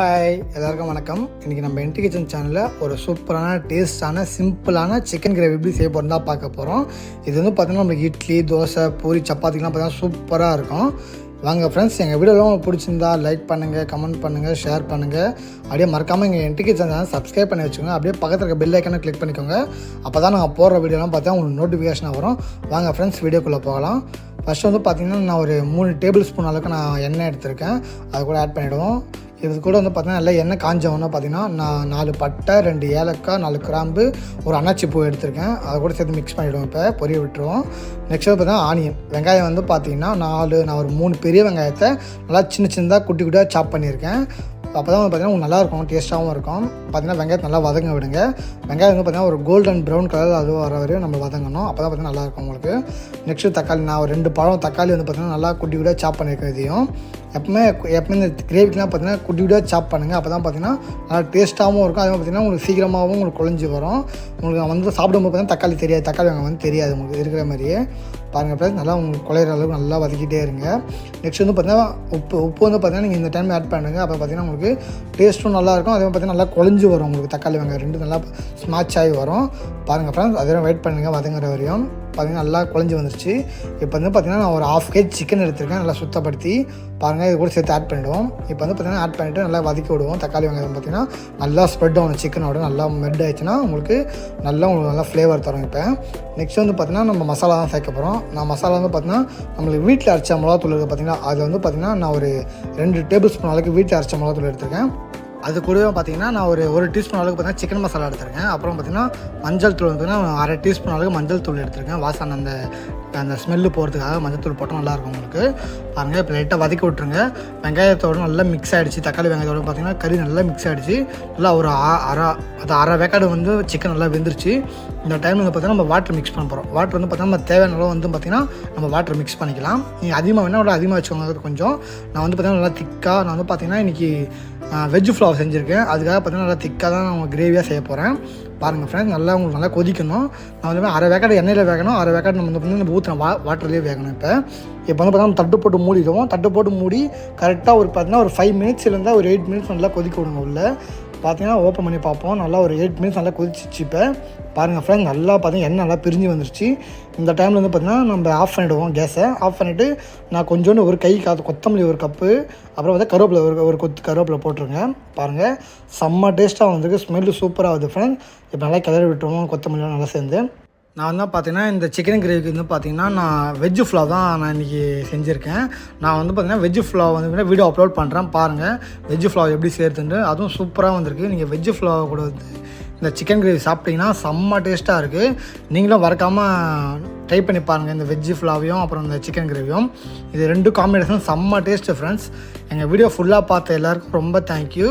Hi எல்லாருக்கும் வணக்கம். இன்றைக்கி நம்ம என்டி கிச்சன் சேனலில் ஒரு சூப்பரான டேஸ்டான சிம்பிளான சிக்கன் கிரேவி எப்படி செய்ய போகிறோம் தான் பார்க்க போகிறோம் இது வந்து பார்த்திங்கன்னா நம்மளுக்கு இட்லி தோசை பூரி சப்பாத்திக்கெலாம் பார்த்தீங்கன்னா சூப்பராக இருக்கும். வாங்க ஃப்ரெண்ட்ஸ் எங்கள் வீடியோலாம் பிடிச்சிருந்தா லைக் பண்ணுங்கள் கமெண்ட் பண்ணுங்கள் ஷேர் பண்ணுங்கள் அப்படியே மறக்காமல் எங்கள் என்டி கிச்சன் சேனல் சப்ஸ்கிரைப் பண்ணி வச்சுக்கோங்க. அப்படியே பக்கத்தில் இருக்க பெல் ஐக்கனை கிளிக் பண்ணிக்கோங்க. அப்போ தான் நாங்கள் போடுற வீடியோலாம் பார்த்தா உங்களுக்கு நோட்டிஃபிகேஷன் வரும். வாங்க ஃப்ரெண்ட்ஸ் வீடியோக்குள்ளே போகலாம். ஃபஸ்ட்டு வந்து பார்த்திங்கன்னா நான் ஒரு மூணு டேபிள் ஸ்பூன் அளவுக்கு நான் எண்ணெய் எடுத்திருக்கேன். அது கூட ஆட் பண்ணிவிடுவோம் இது கூட வந்து பார்த்தீங்கன்னா நல்லா எண்ணெய் காஞ்சவொன்னே பார்த்தீங்கன்னா நான் நாலு பட்டை ரெண்டு ஏலக்காய் நாலு கிராம்பு ஒரு அன்னாச்சி பூ எடுத்திருக்கேன். அதை கூட சேர்த்து மிக்ஸ் பண்ணிவிடுவோம் இப்போ பொரிய விட்டுருவோம். நெக்ஸ்ட் வந்து பார்த்தீங்கன்னா ஆனியன் வெங்காயம் வந்து பார்த்தீங்கன்னா நாலு நான் ஒரு மூணு பெரிய வெங்காயத்தை நல்லா சின்ன சின்னதாக குட்டி குட்டியாக சாப் பண்ணியிருக்கேன். அப்போ தான் வந்து பார்த்தீங்கன்னா உங்களுக்கு நல்லாயிருக்கும் டேஸ்ட்டாகவும் இருக்கும். பார்த்தீங்கன்னா வெங்காயத்தை நல்லா வதங்க விடுங்க. வெங்காயம் வந்து பார்த்தீங்கன்னா ஒரு கோல்டன் ப்ரௌன் கலர் அது வர வரையும் நம்ம வதங்கணும். அப்போ தான் பார்த்தீங்கன்னா நல்லாயிருக்கும் உங்களுக்கு. நெக்ஸ்ட்டு தக்காளி நான் ஒரு ரெண்டு பழம் தக்காளி வந்து பார்த்தீங்கன்னா நல்லா குட்டி குட்டியாக சாப் பண்ணியிருக்கேன் எப்பவுமே எப்பவுமே இந்த கிரேவிக்கெலாம் பார்த்தீங்கன்னா குட்டி குட்டியாக சாப் பண்ணுங்கள் அப்போ தான் பார்த்தீங்கன்னா நல்லா டேஸ்ட்டாகவும் இருக்கும். அதே பார்த்தீங்கன்னா உங்களுக்கு சீக்கிரமாகவும் உங்களுக்கு குழஞ்சி வரும். உங்களுக்கு வந்து சாப்பிடும்போது பார்த்தீங்கன்னா தக்காளி தெரியாது. தக்காளி வெங்காயம் வந்து தெரியாது உங்களுக்கு இருக்கிற மாதிரியே. பாருங்கள் ப்ளஸ் நல்லா உங்களுக்கு குழையிற அளவுக்கு நல்லா வதக்கிட்டே இருங்க. நெக்ஸ்ட் வந்து பார்த்தீங்கன்னா உப்பு உப்பு வந்து பார்த்தீங்கன்னா நீங்கள் இந்த டைம் ஆட் பண்ணுங்கள் அப்போ பார்த்தீங்கன்னா உங்களுக்கு டேஸ்ட்டும் நல்லாயிருக்கும். அதே மாதிரி பார்த்தீங்கன்னா நல்லா குழஞ்சி வரும் உங்களுக்கு தக்காளி வெங்காயம். ரெண்டு நல்லா ஸ்மாச் ஆகி வரும். பாருங்கள் ஃப்ரெண்ட்ஸ் அதே வெயிட் பண்ணுங்கள் வதங்குற வரையும். பார்த்திங்கன்னா நல்லா குழஞ்சி வந்துருச்சு. இப்போ வந்து பார்த்திங்கன்னா நான் ஒரு ஆஃப் கேஜ் சிக்கன் எடுத்திருக்கேன். நல்லா சுத்தப்படுத்தி பாருங்கள் இது கூட சேர்த்து ஆட் பண்ணிவிடுவோம் இப்போ வந்து பார்த்தீங்கன்னா ஆட் பண்ணிவிட்டு நல்லா வதக்கி விடுவோம். தக்காளி வெங்காயம் பார்த்தீங்கன்னா நல்லா ஸ்ப்ரெட் ஆகணும் சிக்கனோட நல்லா மெட் ஆயிடுச்சுன்னா உங்களுக்கு நல்லா உங்களுக்கு நல்லா ஃப்ளேவர் தரும் இப்போ. நெக்ஸ்ட் வந்து பார்த்திங்கன்னா நம்ம மசாலா தான் சேர்க்க போகிறோம் நான் மசாலா வந்து பார்த்திங்கன்னா நம்மளுக்கு வீட்டில் அரைச்ச மிளகாத்தூள் இருக்குது பார்த்தீங்கன்னா அது வந்து பார்த்தீங்கன்னா நான் ஒரு ரெண்டு டேபிள் ஸ்பூன் அளவுக்கு வீட்டில் அரைச்ச மிளகாத்தூள் எடுத்திருக்கேன். அது கூடவே பார்த்தீங்கன்னா நான் ஒரு ஒரு டீஸ்பூன் அளவுக்கு பார்த்தீங்கன்னா சிக்கன் மசாலா எடுத்துருக்கேன். அப்புறம் பார்த்தீங்கன்னா மஞ்சள் தூள் வந்து பார்த்தீங்கன்னா அரை டீஸ்பூன் அளவுக்கு மஞ்சள் தூள் எடுத்துருக்கேன். வாசனை அந்த அந்த ஸ்மெல்லு போகிறதுக்காக மஞ்சள் தூள் போட்டால் நல்லாயிருக்கும் உங்களுக்கு. பாருங்கள் இப்போ லைட்டாக வதக்கி விட்ருங்க வெங்காயத்தோடு நல்லா மிக்ஸ் ஆகிடுச்சு தக்காளி வெங்காயத்தோடு பார்த்தீங்கன்னா கறி நல்லா மிக்ஸ் ஆகிடுச்சு நல்லா ஒரு அரை அது அரை வேக்காடு வந்து சிக்கன் நல்லா வெந்துருச்சு. இந்த டைம் வந்து பார்த்தீங்கன்னா நம்ம வாட்டர் மிக்ஸ் பண்ண போகிறோம் வாட்டர் வந்து பார்த்தீங்கன்னா நம்ம தேவையான அளவு வந்து பார்த்தீங்கன்னா நம்ம வாட்டர் மிக்ஸ் பண்ணிக்கலாம். நீங்கள் அதிகமாக வேணால் விட அதிகமாக வச்சுக்கோங்க கொஞ்சம். நான் வந்து பார்த்தீங்கன்னா நல்லா திக்காக நான் வந்து பார்த்தீங்கன்னா இன்றைக்கி வெஜ் ஃப்ளவர் செஞ்சுருக்கேன். அதுக்காக பார்த்தீங்கன்னா நல்லா திக்காக தான் நான் கிரேவியாக செய்ய போகிறேன் பாருங்கள் ஃப்ரெண்ட்ஸ் நல்லா உங்களுக்கு நல்லா கொதிக்கணும். நான் வந்து அரை வேக்காடு எண்ணெயில் வேகணும். அரை வேக்காடு நம்ம வந்து பார்த்தீங்கன்னா ஊற்றின வா வாட்டர்லேயே வேகணும் இப்போ. இப்போ வந்து பார்த்தீங்கன்னா தட்டு போட்டு மூடிடுவோம். தட்டு போட்டு மூடி கரெக்டாக ஒரு பார்த்தீங்கன்னா ஒரு ஃபைவ் மினிட்ஸ் இருந்தால் ஒரு எயிட் மினிட்ஸ் நல்லா கொதிக்க விடுங்க உள்ள. பார்த்தீங்கன்னா ஓப்பன் பண்ணி பார்ப்போம். நல்லா ஒரு எயிட் மினிட்ஸ் நல்லா கொதிச்சிச்சு இப்போ. பாருங்கள் ஃப்ரெண்ட்ஸ் நல்லா பார்த்தீங்கன்னா எண்ணெய் நல்லா பிரிஞ்சு வந்துருச்சு. இந்த டைமில் வந்து பார்த்தீங்கன்னா நம்ம ஆஃப் பண்ணிவிடுவோம் கேஸை ஆஃப் பண்ணிவிட்டு நான் கொஞ்சோண்டு ஒரு கை காத்து கொத்தமல்லி ஒரு கப்பு அப்புறம் வந்து கருவேப்பிலை ஒரு ஒரு கொத்து கருவேப்பிலை போட்டுருங்க. பாருங்கள் செம்ம டேஸ்ட்டாக வந்திருக்கு. ஸ்மெல்லு சூப்பராக ஃப்ரெண்ட் ஃப்ரெண்ட்ஸ் இப்போ நல்லா கிளறி விட்டுருவோம் கொத்தமல்லிலாம் நல்லா சேர்ந்து. நான் வந்து பார்த்தீங்கன்னா இந்த சிக்கன் கிரேவிக்கு வந்து பார்த்தீங்கன்னா நான் வெஜ் ஃப்ளா தான் நான் இன்றைக்கி செஞ்சுருக்கேன். நான் வந்து பார்த்தீங்கன்னா வெஜ் ஃப்ளா வந்து வீடியோ அப்லோட் பண்ணுறேன் பாருங்கள் வெஜ் ஃப்ளா எப்படி சேர்த்துட்டு அதுவும் சூப்பராக வந்திருக்கு. நீங்கள் வெஜ் ஃப்ளா கூட வந்து இந்த சிக்கன் கிரேவி சாப்பிட்டீங்கன்னா செம்ம டேஸ்ட்டாக இருக்குது நீங்களும் வறக்காமல் ட்ரை பண்ணி பாருங்கள் இந்த வெஜ் ஃப்ளாவையும் அப்புறம் இந்த சிக்கன் கிரேவியும் இது ரெண்டு காம்பினேஷன் செம்ம டேஸ்ட்டு ஃப்ரெண்ட்ஸ் எங்கள் வீடியோ ஃபுல்லாக பார்த்த எல்லாருக்கும் ரொம்ப தேங்க்யூ